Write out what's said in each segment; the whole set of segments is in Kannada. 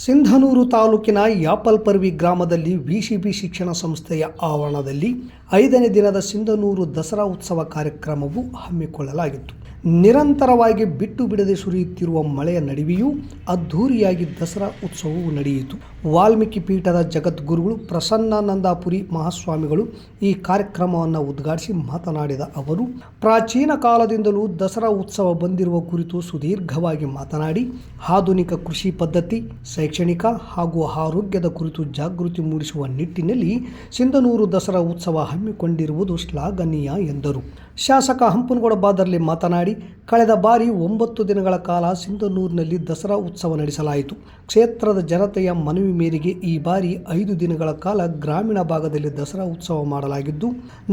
ಸಿಂಧನೂರು ತಾಲೂಕಿನ ಯಾಪಲ್ಪರ್ವಿ ಗ್ರಾಮದಲ್ಲಿ ವಿಸಿಬಿ ಶಿಕ್ಷಣ ಸಂಸ್ಥೆಯ ಆವರಣದಲ್ಲಿ ಐದನೇ ದಿನದ ಸಿಂಧನೂರು ದಸರಾ ಉತ್ಸವ ಕಾರ್ಯಕ್ರಮವು ಹಮ್ಮಿಕೊಳ್ಳಲಾಗಿತ್ತು. ನಿರಂತರವಾಗಿ ಬಿಟ್ಟು ಬಿಡದೆ ಸುರಿಯುತ್ತಿರುವ ಮಳೆಯ ನಡುವೆಯೂ ಅದ್ಧೂರಿಯಾಗಿ ದಸರಾ ಉತ್ಸವವು ನಡೆಯಿತು. ವಾಲ್ಮೀಕಿ ಪೀಠದ ಜಗದ್ಗುರುಗಳು ಪ್ರಸನ್ನಾನಂದಾಪುರಿ ಮಹಾಸ್ವಾಮಿಗಳು ಈ ಕಾರ್ಯಕ್ರಮವನ್ನು ಉದ್ಘಾಟಿಸಿ ಮಾತನಾಡಿದ ಅವರು, ಪ್ರಾಚೀನ ಕಾಲದಿಂದಲೂ ದಸರಾ ಉತ್ಸವ ಬಂದಿರುವ ಕುರಿತು ಸುದೀರ್ಘವಾಗಿ ಮಾತನಾಡಿ, ಆಧುನಿಕ ಕೃಷಿ ಪದ್ಧತಿ ಶೈಕ್ಷಣಿಕ ಹಾಗೂ ಆರೋಗ್ಯದ ಕುರಿತು ಜಾಗೃತಿ ಮೂಡಿಸುವ ನಿಟ್ಟಿನಲ್ಲಿ ಸಿಂಧನೂರು ದಸರಾ ಉತ್ಸವ ಹಮ್ಮಿಕೊಂಡಿರುವುದು ಶ್ಲಾಘನೀಯ ಎಂದರು. ಶಾಸಕ ಹಂಪನಗೌಡ ಬಾದರ್ಲಿ ಮಾತನಾಡಿ ಕಳೆದ ಬಾರಿ ಒಂಬತ್ತು ದಿನಗಳ ಕಾಲ ಸಿಂಧನೂರಿನಲ್ಲಿ ದಸರಾ ಉತ್ಸವ ನಡೆಸಲಾಯಿತು. ಕ್ಷೇತ್ರದ ಜನತೆಯ ಮನವಿ ಮೇರೆಗೆ ಈ ಬಾರಿ ಐದು ದಿನಗಳ ಕಾಲ ಗ್ರಾಮೀಣ ಭಾಗದಲ್ಲಿ ದಸರಾ ಉತ್ಸವ ಮಾಡಲಾಗಿದ್ದು,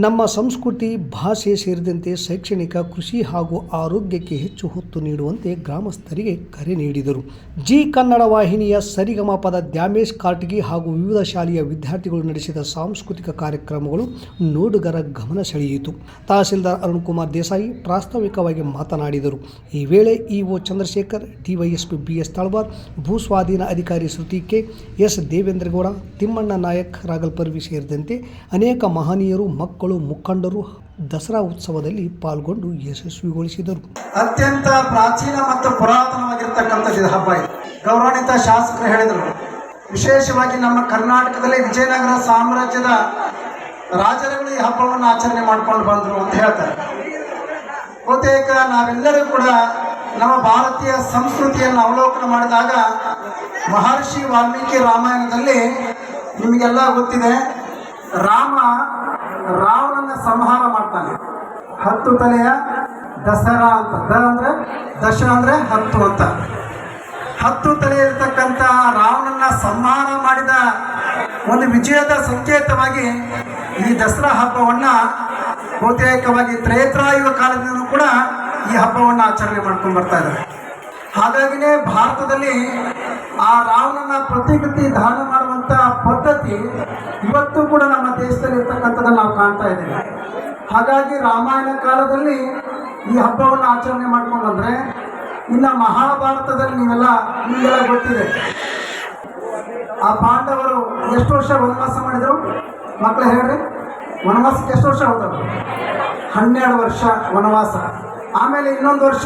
ನಮ್ಮ ಸಂಸ್ಕೃತಿ, ಭಾಷೆ ಸೇರಿದಂತೆ ಶೈಕ್ಷಣಿಕ, ಕೃಷಿ ಹಾಗೂ ಆರೋಗ್ಯಕ್ಕೆ ಹೆಚ್ಚು ಹೊತ್ತು ನೀಡುವಂತೆ ಗ್ರಾಮಸ್ಥರಿಗೆ ಕರೆ ನೀಡಿದರು. ಜಿ ಕನ್ನಡ ವಾಹಿನಿಯ ಸರಿಗಮಪದ ದ್ಯಾಮೇಶ್ ಕಾರ್ಟ್ಗಿ ಹಾಗೂ ವಿವಿಧ ಶಾಲೆಯ ವಿದ್ಯಾರ್ಥಿಗಳು ನಡೆಸಿದ ಸಾಂಸ್ಕೃತಿಕ ಕಾರ್ಯಕ್ರಮಗಳು ನೋಡುಗರ ಗಮನ ಸೆಳೆಯಿತು. ತಹಸೀಲ್ದಾರ್ ಅರುಣ್ ಕುಮಾರ್ ದೇಸಾಯಿ ಪ್ರಾಸ್ತಾವಿಕವಾಗಿ ಮಾತನಾಡಿದರು ಈ ವೇಳೆ EO Chandrashekhar, DYSP B S ಭೂ ಸ್ವಾಧೀನ ಅಧಿಕಾರಿ ಶ್ರುತಿ ಕೆ ಎಸ್ ದೇವೇಂದ್ರಗೌಡ, ತಿಮ್ಮಣ್ಣ ನಾಯಕ್ ರಾಗಲ್ಪರ್ವಿ ಸೇರಿದಂತೆ ಅನೇಕ ಮಹನೀಯರು, ಮಕ್ಕಳು, ಮುಖಂಡರು ದಸರಾ ಉತ್ಸವದಲ್ಲಿ ಪಾಲ್ಗೊಂಡು ಯಶಸ್ವಿಗೊಳಿಸಿದರು. ಅತ್ಯಂತ ಪ್ರಾಚೀನ ಮತ್ತು ಪುರಾತನವಾಗಿರ್ತಕ್ಕಂಥ ಹಬ್ಬ ಇದು. ಗೌರವಾನ್ವಿತ ಶಾಸಕರು ಹೇಳಿದರು. ವಿಶೇಷವಾಗಿ ನಮ್ಮ ಕರ್ನಾಟಕದಲ್ಲಿ ವಿಜಯನಗರ ಸಾಮ್ರಾಜ್ಯದ ರಾಜರುಗಳು ಈ ಹಬ್ಬವನ್ನು ಆಚರಣೆ ಮಾಡ್ಕೊಂಡು ಬಂದರು ಅಂತ ಹೇಳ್ತಾರೆ. ಬಹುತೇಕ ನಾವೆಲ್ಲರೂ ಕೂಡ ನಮ್ಮ ಭಾರತೀಯ ಸಂಸ್ಕೃತಿಯನ್ನು ಅವಲೋಕನ ಮಾಡಿದಾಗ ಮಹರ್ಷಿ ವಾಲ್ಮೀಕಿ ರಾಮಾಯಣದಲ್ಲಿ ನಿಮಗೆಲ್ಲ ಗೊತ್ತಿದೆ, ರಾಮ ರಾವಣನ ಸಂಹಾರ ಮಾಡ್ತಾನೆ. ಹತ್ತು ತಲೆಯ ದಸರಾ ಅಂತ. ದ ಅಂದರೆ, ದಶ ಅಂದರೆ ಹತ್ತು ಅಂತ. ಹತ್ತು ತಲೆ ಇರತಕ್ಕಂಥ ರಾವಣನ ಸಂಹಾರ ಮಾಡಿದ ಒಂದು ವಿಜಯದ ಸಂಕೇತವಾಗಿ ಈ ದಸರಾ ಹಬ್ಬವನ್ನ ಬಹುತೇಕವಾಗಿ ತ್ರೇತ್ರಾಯುಗ ಕಾಲದಿಂದಲೂ ಕೂಡ ಈ ಹಬ್ಬವನ್ನು ಆಚರಣೆ ಮಾಡ್ಕೊಂಡು ಬರ್ತಾ ಇದ್ದಾರೆ. ಹಾಗಾಗಿನೇ ಭಾರತದಲ್ಲಿ ಆ ರಾವಣನ ಪ್ರತಿಕೃತಿ ದಾನ ಮಾಡುವಂತ ಪದ್ಧತಿ ಇವತ್ತು ಕೂಡ ನಮ್ಮ ದೇಶದಲ್ಲಿ ಇರ್ತಕ್ಕಂಥದ್ದನ್ನು ನಾವು ಕಾಣ್ತಾ ಇದ್ದೇವೆ. ಹಾಗಾಗಿ ರಾಮಾಯಣ ಕಾಲದಲ್ಲಿ ಈ ಹಬ್ಬವನ್ನು ಆಚರಣೆ ಮಾಡ್ಕೊಂಡು ಬಂದ್ರೆ ಇನ್ನು ಮಹಾಭಾರತದಲ್ಲಿ ನೀವೆಲ್ಲ ನಿಮಗೆಲ್ಲ ಗೊತ್ತಿದೆ. ಆ ಪಾಂಡವರು ಎಷ್ಟು ವರ್ಷ ವನವಾಸ ಮಾಡಿದರು? ಮಕ್ಕಳು ಹೇಳ್ರಿ. ವನವಾಸಕ್ಕೆ ಎಷ್ಟು ವರ್ಷ ಹೋದವರು ಹನ್ನೆರಡು ವರ್ಷ ವನವಾಸ. ಆಮೇಲೆ ಇನ್ನೊಂದು ವರ್ಷ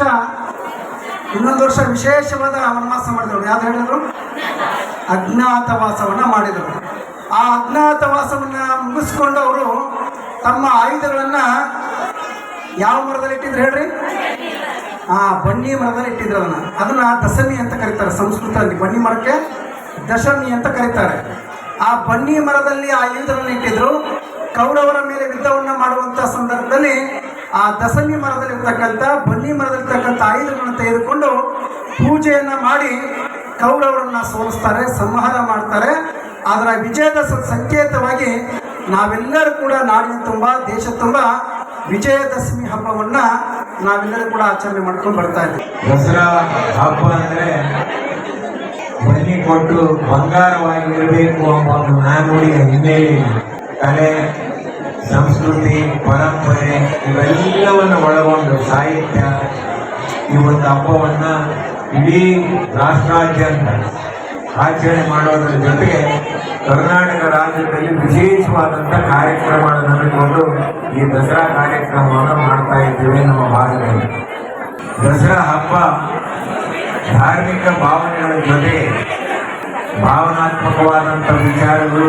ಇನ್ನೊಂದು ವರ್ಷ ವಿಶೇಷವಾದ ವನವಾಸ ಮಾಡಿದರು ಯಾವ್ದು ಹೇಳಿದ್ರು? ಅಜ್ಞಾತವಾಸವನ್ನು ಮಾಡಿದರು ಆ ಅಜ್ಞಾತವಾಸವನ್ನು ಮುಗಿಸ್ಕೊಂಡು ಅವರು ತಮ್ಮ ಆಯುಧಗಳನ್ನು ಯಾವ ಮರದಲ್ಲಿ ಇಟ್ಟಿದ್ರು ಹೇಳ್ರಿ? ಆ ಬನ್ನಿ ಮರದಲ್ಲಿ ಇಟ್ಟಿದ್ರು ಅದನ್ನ ಅದನ್ನು ದಶಮಿ ಅಂತ ಕರೀತಾರೆ ಸಂಸ್ಕೃತದಲ್ಲಿ. ಬನ್ನಿ ಮರಕ್ಕೆ ದಶಮಿ ಅಂತ ಕರೀತಾರೆ. ಆ ಬನ್ನಿ ಮರದಲ್ಲಿ ಆ ಆಯುಧಗಳನ್ನು ಇಟ್ಟಿದ್ರು. ಕೌರವರ ಮೇಲೆ ಯುದ್ಧವನ್ನ ಮಾಡುವಂತ ಸಂದರ್ಭದಲ್ಲಿ ಆ ದಶಮಿ ಮರದಲ್ಲಿ ಇರ್ತಕ್ಕಂತ ಬನ್ನಿ ಮರದಲ್ಲಿರ್ತಕ್ಕಂಥ ಆಯುಧಗಳನ್ನು ತೆಗೆದುಕೊಂಡು ಪೂಜೆಯನ್ನ ಮಾಡಿ ಕೌರವರನ್ನ ಸೋಲಿಸ್ತಾರೆ, ಸಂಹಾರ ಮಾಡ್ತಾರೆ. ಅದರ ವಿಜಯದ ಸಂಕೇತವಾಗಿ ನಾವೆಲ್ಲರೂ ಕೂಡ ನಾಡಿನ ತುಂಬ, ದೇಶ ತುಂಬ ವಿಜಯದಶಮಿ ಹಬ್ಬವನ್ನ ನಾವೆಲ್ಲರೂ ಕೂಡ ಆಚರಣೆ ಮಾಡ್ಕೊಂಡು ಬರ್ತಾ ಇದ್ದೀವಿ. ದಸರಾ ಹಬ್ಬ ಅಂದ್ರೆ ಬನ್ನಿ ಕೊಟ್ಟು ಅಂತ ಒಂದು ನಾನುಡಿಯ ಹಿನ್ನೆಲೆ ಕಲೆ ಸಂಸ್ಕೃತಿ, ಪರಂಪರೆ ಇವೆಲ್ಲವನ್ನು ಒಳಗೊಂಡು ಸಾಹಿತ್ಯ ಈ ಒಂದು ಹಬ್ಬವನ್ನು ಇಡೀ ರಾಷ್ಟ್ರಾದ್ಯಂತ ಆಚರಣೆ ಮಾಡೋದ್ರ ಜೊತೆಗೆ ಕರ್ನಾಟಕ ರಾಜ್ಯದಲ್ಲಿ ವಿಶೇಷವಾದಂಥ ಕಾರ್ಯಕ್ರಮಗಳನ್ನು ಹಮ್ಮಿಕೊಂಡು ಈ ದಸರಾ ಕಾರ್ಯಕ್ರಮವನ್ನು ಮಾಡ್ತಾ ಇದ್ದೇವೆ ನಮ್ಮ ಭಾಗದಲ್ಲಿ. ದಸರಾ ಹಬ್ಬ ಧಾರ್ಮಿಕ ಭಾವನೆಗಳ ಜೊತೆ ಭಾವನಾತ್ಮಕವಾದಂಥ ವಿಚಾರಗಳು